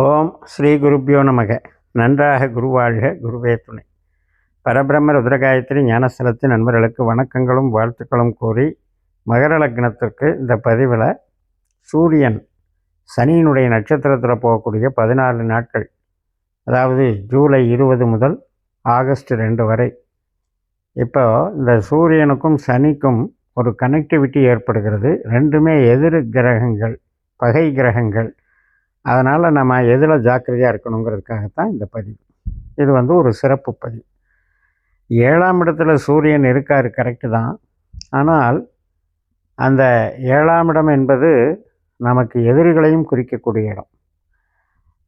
ஓம் ஸ்ரீ குருப்பியோ நமக. நன்றாக குருவாழ்க குருவே துணை. பரபிரம்ம ருத்ரகாயத்ரி ஞானஸ்தலத்தின் நண்பர்களுக்கு வணக்கங்களும் வாழ்த்துக்களும் கூறி மகர லக்னத்திற்கு இந்த பதிவில் சூரியன் சனியினுடைய நட்சத்திரத்தில் போகக்கூடிய பதினாலு நாட்கள் அதாவது ஜூலை இருபது முதல் ஆகஸ்ட் ரெண்டு வரை. இப்போ இந்த சூரியனுக்கும் சனிக்கும் ஒரு கனெக்டிவிட்டி ஏற்படுகிறது. ரெண்டுமே எதிர் கிரகங்கள் பகை கிரகங்கள். அதனால் நம்ம எதில் ஜாக்கிரதையாக இருக்கணுங்கிறதுக்காகத்தான் இந்த பதிவு. இது வந்து ஒரு சிறப்பு பதிவு. ஏழாம் இடத்துல சூரியன் இருக்கார் கரெக்டு தான். ஆனால் அந்த ஏழாம் இடம் என்பது நமக்கு எதிரிகளையும் குறிக்கக்கூடிய இடம்.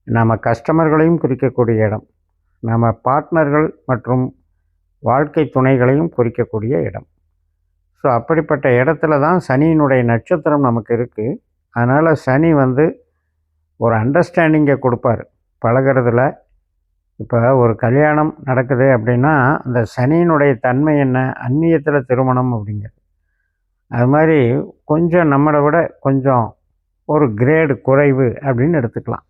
நம்ம கஸ்டமர்களையும் குறிக்கக்கூடிய இடம். நம்ம பார்ட்னர்கள் மற்றும் வாழ்க்கை துணைகளையும் குறிக்கக்கூடிய இடம். ஸோ அப்படிப்பட்ட இடத்துல தான் சனியினுடைய நட்சத்திரம் நமக்கு இருக்குது அதனால் சனி வந்து ஒரு அண்டர்ஸ்டாண்டிங்கை கொடுப்பார். பழகிறதுல. இப்போ ஒரு கல்யாணம் நடக்குது அப்படின்னா அந்த சனியினுடைய தன்மை என்ன? அந்நியத்தில் திருமணம் அப்படிங்கிறது. அது மாதிரி கொஞ்சம் நம்மளை விட கொஞ்சம் ஒரு கிரேடு குறைவு அப்படின்னு எடுத்துக்கலாம்.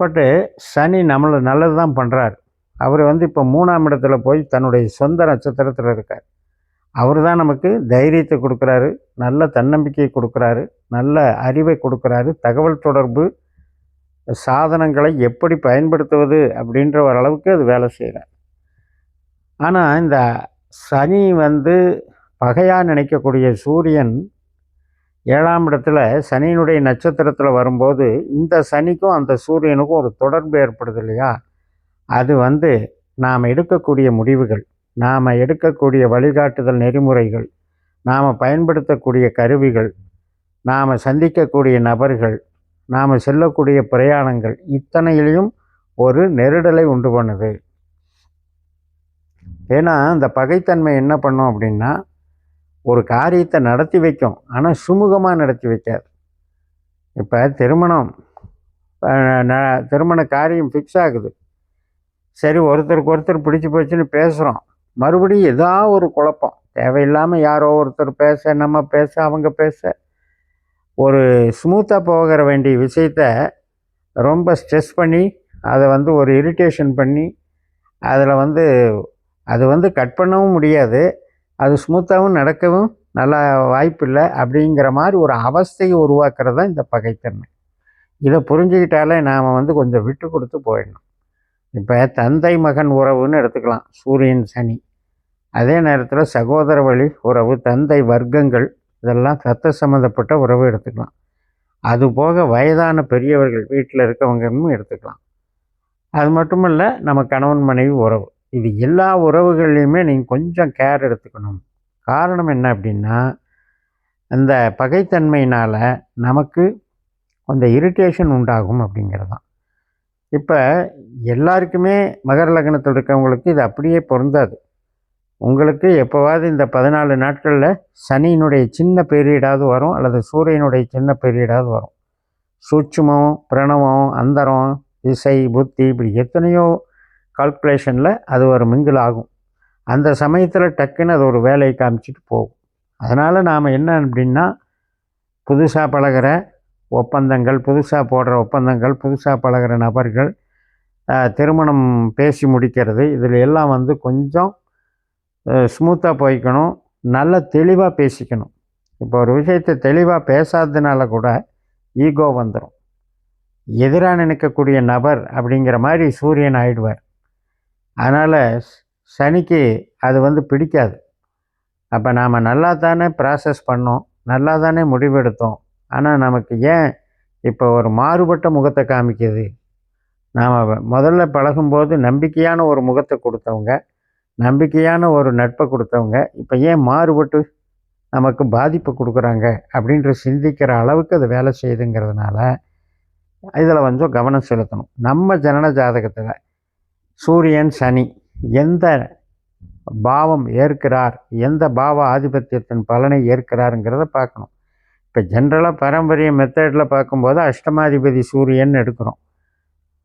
பட்டு சனி நம்மளை நல்லது தான் பண்ணுறார் அவர் வந்து இப்போ மூணாம் இடத்துல போய் தன்னுடைய சொந்த நட்சத்திரத்தில் இருக்கார். அவர் தான் நமக்கு தைரியத்தை கொடுக்குறாரு நல்ல தன்னம்பிக்கையை கொடுக்குறாரு நல்ல அறிவை கொடுக்குறாரு தகவல் தொடர்பு சாதனங்களை எப்படி பயன்படுத்துவது அப்படின்ற ஒரு அளவுக்கு அது வேலை செய்கிறார் ஆனால் இந்த சனி வந்து பகையாக நினைக்கக்கூடிய சூரியன் ஏழாம் இடத்துல சனியினுடைய நட்சத்திரத்தில் வரும்போது இந்த சனிக்கும் அந்த சூரியனுக்கும் ஒரு தொடர்பு ஏற்படுது இல்லையா? அது வந்து நாம் எடுக்கக்கூடிய முடிவுகள். நாம் எடுக்கக்கூடிய வழிகாட்டுதல் நெறிமுறைகள் நாம் பயன்படுத்தக்கூடிய கருவிகள் நாம் சந்திக்கக்கூடிய நபர்கள் நாம் செல்லக்கூடிய பிரயாணங்கள் இத்தனையிலையும் ஒரு நெருடலை உண்டு பண்ணுது. ஏன்னா இந்த பகைத்தன்மை என்ன பண்ணும் அப்படின்னா ஒரு காரியத்தை நடத்தி வைக்கும் ஆனால் சுமூகமாக நடத்தி வைக்காது. இப்போ திருமணம் திருமண காரியம் ஃபிக்ஸ் ஆகுது. சரி ஒருத்தருக்கு ஒருத்தர் பிடிச்சி போச்சுன்னு பேசுகிறோம் மறுபடியும் ஏதாவது ஒரு குழப்பம். தேவையில்லாமல் யாரோ ஒருத்தர் பேச நம்ம பேச அவங்க பேச. ஒரு ஸ்மூத்தாக போகிற வேண்டிய விஷயத்த ரொம்ப ஸ்ட்ரெஸ் பண்ணி அதை வந்து ஒரு இரிட்டேஷன் பண்ணி அதில் வந்து அது வந்து கட் பண்ணவும் முடியாது. அது ஸ்மூத்தாகவும் நடக்கவும் நல்லா வாய்ப்பு இல்லை அப்படிங்கிற மாதிரி ஒரு அவஸ்தையை உருவாக்குறது தான் இந்த பகைத்தன்மை. இதை புரிஞ்சுக்கிட்டாலே நாம் வந்து கொஞ்சம் விட்டு கொடுத்து போயிடணும். இப்போ தந்தை மகன் உறவுன்னு எடுத்துக்கலாம். சூரியன் சனி. அதே நேரத்தில் சகோதர வழி உறவு தந்தை வர்க்கங்கள் இதெல்லாம் ரத்த சம்மந்தப்பட்ட உறவு எடுத்துக்கலாம். அதுபோக வயதான பெரியவர்கள் வீட்டில் இருக்கவங்கன்னு எடுத்துக்கலாம். அது மட்டும் இல்லை நம்ம கணவன் மனைவி உறவு. இது எல்லா உறவுகள்லையுமே நீங்கள் கொஞ்சம் கேர் எடுத்துக்கணும். காரணம் என்ன அப்படின்னா அந்த பகைத்தன்மையினால் நமக்கு அந்த இரிட்டேஷன் உண்டாகும் அப்படிங்கிறது தான் இப்போ எல்லாருக்குமே மகர லக்னத்தில் இருக்கவங்களுக்கு இது அப்படியே பொருந்தாது. உங்களுக்கு எப்போவாவது இந்த பதினாலு நாட்களில் சனியினுடைய சின்ன பீரியடாவது வரும் அல்லது சூரியனுடைய சின்ன பீரியடாவது வரும். சூட்சுமம் பிரணவம் அந்தரம் இசை புத்தி இப்படி எத்தனையோ கால்குலேஷனில் அது ஒரு மிங்கிள் ஆகும். அந்த சமயத்தில் டக்குன்னு அது ஒரு வேலையை காமிச்சிட்டு போகும். அதனால் நாம் என்ன அப்படின்னா புதுசாக பழகிற ஒப்பந்தங்கள் புதுசாக போடுற ஒப்பந்தங்கள் புதுசாக பழகிற நபர்கள் திருமணம் பேசி முடிக்கிறது இதில் எல்லாம் வந்து கொஞ்சம் ஸ்மூத்தாக போய்க்கணும். நல்ல தெளிவாக பேசிக்கணும். இப்போ ஒரு விஷயத்தை தெளிவாக பேசாததுனால கூட ஈகோ வந்துடும் எதிராக நினைக்கக்கூடிய நபர் அப்படிங்கிற மாதிரி சூரியன் ஆயிடுவார். அதனால் சனிக்கு அது வந்து பிடிக்காது. அப்போ நாம் நல்லா தானே ப்ராசஸ் பண்ணோம். நல்லா தானே முடிவெடுத்தோம். ஆனால் நமக்கு ஏன் இப்போ ஒரு மாறுபட்ட முகத்தை காமிக்குது? நாம் முதல்ல பழகும்போது நம்பிக்கையான ஒரு முகத்தை கொடுத்தவங்க நம்பிக்கையான ஒரு நட்பை கொடுத்தவங்க இப்போ ஏன் மாறுபட்டு நமக்கு பாதிப்பை கொடுக்குறாங்க அப்படின்ற சிந்திக்கிற அளவுக்கு அது வேலை செய்யுதுங்கிறதுனால இதில் கொஞ்சம் கவனம் செலுத்தணும். நம்ம ஜனன ஜாதகத்தில் சூரியன் சனி எந்த பாவம் ஏற்கிறார் எந்த பாவ ஆதிபத்தியத்தின் பலனை ஏற்கிறாருங்கிறத பார்க்கணும். இப்போ ஜென்ரலாக பாரம்பரிய மெத்தடில் பார்க்கும்போது அஷ்டமாதிபதி சூரியன் எடுக்கிறோம்.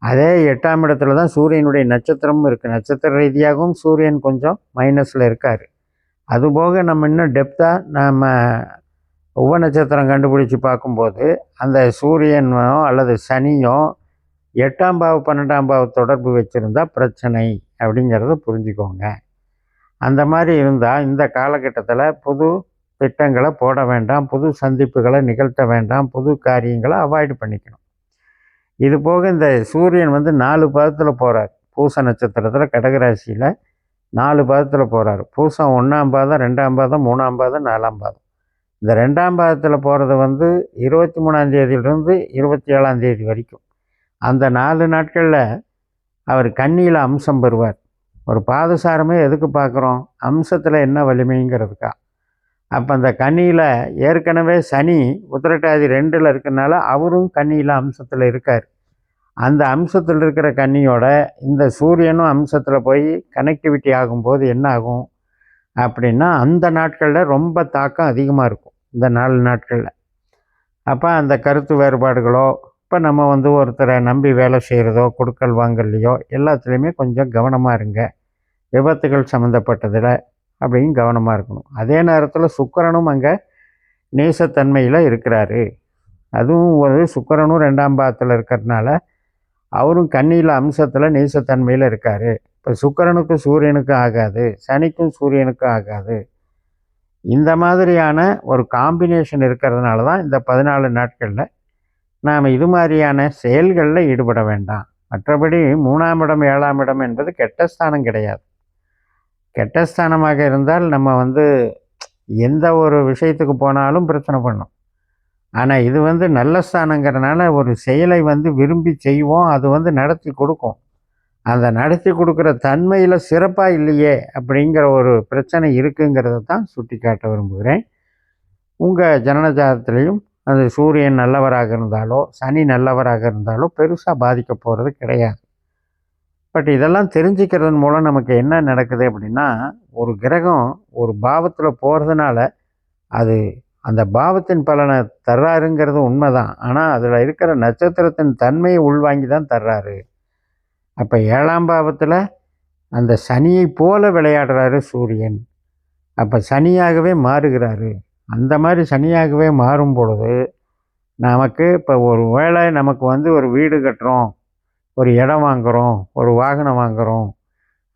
அதே எட்டாம் இடத்துல தான் சூரியனுடைய நட்சத்திரமும் இருக்குது நட்சத்திர ரீதியாகவும் சூரியன் கொஞ்சம் மைனஸில் இருக்கார். அதுபோக நம்ம இன்னும் டெப்த்தாக நம்ம உப நட்சத்திரம் கண்டுபிடிச்சி பார்க்கும்போது அந்த சூரியனோ அல்லது சனியோ எட்டாம் பாவ பன்னெண்டாம் பாவ தொடர்பு வச்சுருந்தா பிரச்சனை அப்படிங்கிறத புரிஞ்சுக்கோங்க. அந்த மாதிரி இருந்தால் இந்த காலகட்டத்தில் புது திட்டங்களை போட வேண்டாம் புது சந்திப்புகளை நிகழ்த்த வேண்டாம் புது காரியங்களை அவாய்டு பண்ணிக்கணும். இது போக இந்த சூரியன் வந்து நாலு பாதத்தில் போகிறார் பூச நட்சத்திரத்தில் கடகராசியில் நாலு பாதத்தில் போகிறார் பூசம் ஒன்றாம் பாதம் ரெண்டாம் பாதம் மூணாம் பாதம் நாலாம் பாதம். இந்த ரெண்டாம் பாதத்தில் போகிறது வந்து இருபத்தி மூணாம் தேதியிலிருந்து இருபத்தி ஏழாம் தேதி வரைக்கும். அந்த நாலு நாட்களில் அவர் கண்ணியில் அம்சம் பெறுவார். ஒரு பாதசாரமே எதுக்கு பார்க்குறோம்? அம்சத்தில் என்ன வலிமைங்கிறதுக்கா? அப்போ அந்த கன்னியில் ஏற்கனவே சனி உத்திரட்டாதி ரெண்டில் இருக்கனால அவரும் கன்னியில் அம்சத்தில் இருக்கார். அந்த அம்சத்தில் இருக்கிற கன்னியோட இந்த சூரியனும் அம்சத்தில் போய் கனெக்டிவிட்டி ஆகும்போது என்ன ஆகும் அப்படின்னா அந்த நாட்களில் ரொம்ப தாக்கம் அதிகமாக இருக்கும் இந்த நாலு நாட்களில். அப்போ அந்த கருத்து வேறுபாடுகளோ இப்போ நம்ம வந்து ஒருத்தரை நம்பி வேலை செய்கிறதோ கொடுக்கல் வாங்கலையோ எல்லாத்துலேயுமே கொஞ்சம் கவனமாக இருங்க. விபத்துகள் சம்மந்தப்பட்டதில் அப்படின்னு கவனமாக இருக்கணும். அதே நேரத்தில் சுக்கரனும் அங்கே நேசத்தன்மையில் இருக்கிறாரு. அதுவும் ஒரு சுக்கரனும் ரெண்டாம் பாகத்தில் இருக்கிறதுனால அவரும் கண்ணியில் அம்சத்தில் நேசத்தன்மையில் இருக்கார். இப்போ சுக்கரனுக்கும் சூரியனுக்கும் ஆகாது சனிக்கும் சூரியனுக்கும் ஆகாது. இந்த மாதிரியான ஒரு காம்பினேஷன் இருக்கிறதுனால தான் இந்த பதினாலு நாட்களில் நாம் இது மாதிரியான செயல்களில் ஈடுபட வேண்டாம். மற்றபடி மூணாம் இடம் ஏழாம் இடம் என்பது கெட்ட ஸ்தானம் கிடையாது. கெட்ட ஸ்தானமாக இருந்தால் நம்ம வந்து எந்த ஒரு விஷயத்துக்கு போனாலும் பிரச்சனை பண்ணும். ஆனால் இது வந்து நல்ல ஸ்தானங்கிறனால ஒரு செயலை வந்து விரும்பி செய்வோம் அது வந்து நடத்தி கொடுக்கும். அந்த நடத்தி கொடுக்குற தன்மையில் சிறப்பாக இல்லையே அப்படிங்கிற ஒரு பிரச்சனை இருக்குங்கிறத தான் சுட்டி காட்ட விரும்புகிறேன். உங்கள் ஜனனஜாதத்துலேயும் அந்த சூரியன் நல்லவராக இருந்தாலோ சனி நல்லவராக இருந்தாலோ பெருசாக பாதிக்க போகிறது கிடையாது. பட் இதெல்லாம் தெரிஞ்சுக்கிறதன் மூலம் நமக்கு என்ன நடக்குது அப்படின்னா ஒரு கிரகம் ஒரு பாவத்தில் போகிறதுனால அது அந்த பாவத்தின் பலனை தர்றாருங்கிறது உண்மைதான். ஆனால் அதில் இருக்கிற நட்சத்திரத்தின் தன்மையை உள்வாங்கி தான் தர்றாரு. அப்போ ஏழாம் பாவத்தில் அந்த சனியை போல விளையாடுறாரு சூரியன். அப்போ சனியாகவே மாறுகிறாரு. அந்த மாதிரி சனியாகவே மாறும் பொழுது நமக்கு இப்போ ஒரு வேளை நமக்கு வந்து ஒரு வீடு கட்டுறோம் ஒரு இடம் வாங்குகிறோம் ஒரு வாகனம் வாங்குகிறோம்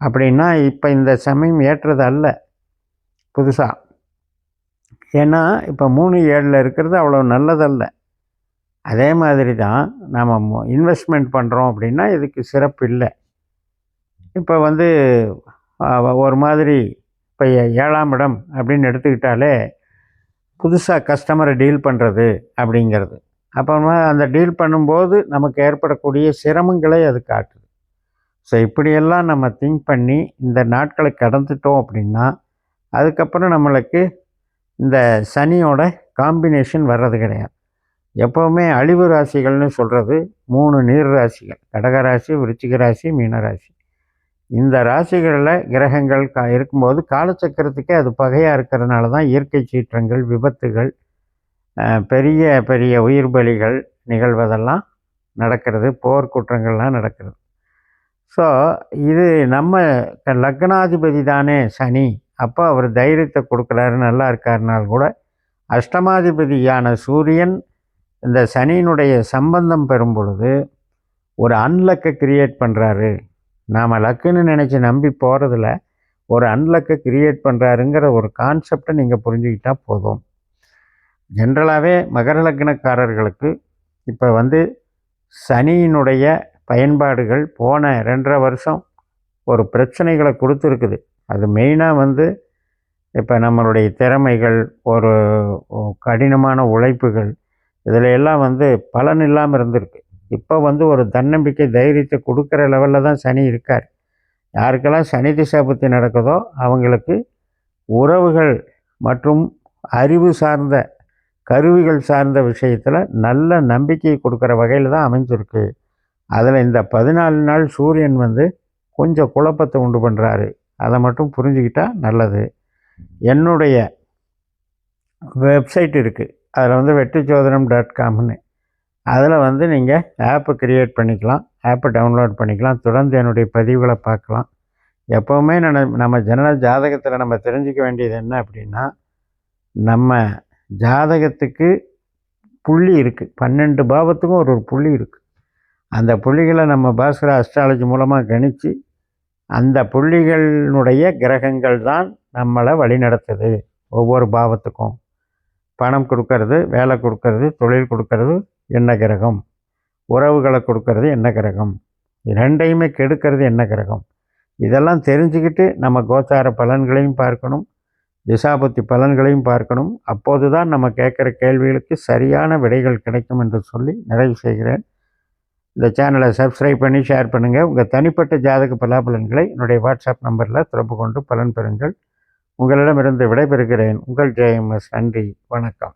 அப்படின்னா இப்போ இந்த சமயம் ஏற்றது அல்ல புதுசாக ஏன்னா இப்போ மூணு ஏழில் இருக்கிறது அவ்வளோ நல்லதல்ல. அதே மாதிரி தான் நம்ம இன்வெஸ்ட்மெண்ட் பண்ணுறோம் அப்படின்னா இதுக்கு சிறப்பு இல்லை. இப்போ வந்து ஒரு மாதிரி இப்போ ஏழாம் இடம் அப்படின்னு எடுத்துக்கிட்டாலே புதுசாக கஸ்டமரை டீல் பண்ணுறது அப்படிங்கிறது. அப்புறமா அந்த டீல் பண்ணும்போது நமக்கு ஏற்படக்கூடிய சிரமங்களை அது காட்டுது. ஸோ இப்படியெல்லாம் நம்ம திங்க் பண்ணி இந்த நாட்களை கடந்துட்டோம் அப்படின்னா அதுக்கப்புறம் நம்மளுக்கு இந்த சனியோட காம்பினேஷன் வர்றது கிடையாது. எப்போவுமே அழிவு ராசிகள்னு சொல்கிறது மூணு நீர் ராசிகள் கடகராசி விருச்சிக ராசி மீனராசி இந்த ராசிகளில் கிரகங்கள் கா இருக்கும்போது காலச்சக்கரத்துக்கே அது பகையாக இருக்கிறதுனால தான் இயற்கை சீற்றங்கள் விபத்துகள் பெரிய பெரிய உயிர் பலிகள் நிகழ்வதெல்லாம் நடக்கிறது போர் குற்றங்கள்லாம் நடக்கிறது. ஸோ இது நம்ம லக்னாதிபதி தானே சனி. அப்போ அவர் தைரியத்தை கொடுக்குறாரு நல்லா இருக்காருனால் கூட அஷ்டமாதிபதியான சூரியன் இந்த சனியினுடைய சம்பந்தம் பெறும் பொழுது ஒரு அன்லக்கை கிரியேட் பண்ணுறாரு நாம் லக்குன்னு நினச்சி நம்பி போகிறதுல ஒரு அன்லக்கை கிரியேட் பண்ணுறாருங்கிற ஒரு கான்செப்டை நீங்கள் புரிஞ்சுக்கிட்டால் போதும். ஜென்ரலாகவே மகர லக்னக்காரர்களுக்கு இப்போ வந்து சனியினுடைய பயன்பாடுகள் போன ரெண்டரை வருஷம் ஒரு பிரச்சனைகளை கொடுத்துருக்குது. அது மெயினாக வந்து இப்போ நம்மளுடைய திறமைகள் ஒரு கடினமான உழைப்புகள் இதில் எல்லாம் வந்து பலன் இல்லாமல் இருந்திருக்கு. இப்போ வந்து ஒரு தன்னம்பிக்கை தைரியத்தை கொடுக்குற லெவலில் தான் சனி இருக்கார். யாருக்கெல்லாம் சனி திசை நடக்குதோ அவங்களுக்கு உறவுகள் மற்றும் அறிவு சார்ந்த கருவிகள் சார்ந்த விஷயத்தில் நல்ல நம்பிக்கையை கொடுக்குற வகையில் தான் அமைஞ்சிருக்கு. அதில் இந்த பதினாலு நாள் சூரியன் வந்து கொஞ்சம் குழப்பத்தை உண்டு பண்ணுறாரு அதை மட்டும் புரிஞ்சுக்கிட்டால் நல்லது. என்னுடைய வெப்சைட் இருக்குது அதில் வந்து வெற்றிச்சோதனம் டாட் காம்னு. அதில் வந்து நீங்கள் ஆப்பை க்ரியேட் பண்ணிக்கலாம். ஆப்பை டவுன்லோட் பண்ணிக்கலாம். தொடர்ந்து என்னுடைய பதிவுகளை பார்க்கலாம். எப்போவுமே நான் நம்ம ஜனன ஜாதகத்தில் நம்ம தெரிஞ்சிக்க வேண்டியது என்ன அப்படின்னா நம்ம ஜாதகத்துக்கு புள்ளி இருக்குது பன்னெண்டு பாவத்துக்கும் ஒரு ஒரு புள்ளி இருக்குது அந்த புள்ளிகளை நம்ம பாஸ்கர அஸ்ட்ராலஜி மூலமாக கணித்து அந்த புள்ளிகளினுடைய கிரகங்கள் தான் நம்மளை வழிநடத்துது ஒவ்வொரு பாவத்துக்கும். பணம் கொடுக்கறது வேலை கொடுக்கறது தொழில் கொடுக்கறது என்ன கிரகம்? உறவுகளை கொடுக்கறது என்ன கிரகம்? ரெண்டையுமே கெடுக்கிறது என்ன கிரகம்? இதெல்லாம் தெரிஞ்சுக்கிட்டு நம்ம கோச்சார பலன்களையும் பார்க்கணும். திசாபத்தி பலன்களையும் பார்க்கணும். அப்போது தான் நம்ம கேட்குற கேள்விகளுக்கு சரியான விடைகள் கிடைக்கும் என்று சொல்லி நிறைவு செய்கிறேன். இந்த சேனலை சப்ஸ்கிரைப் பண்ணி ஷேர் பண்ணுங்கள் உங்கள் தனிப்பட்ட ஜாதக பலாபலன்களை என்னுடைய வாட்ஸ்அப் நம்பரில் தொடர்பு கொண்டு பலன் பெறுங்கள். உங்களிடமிருந்து விடைபெறுகிறேன். உங்கள் ஜெயம்எஸ் நன்றி. வணக்கம்.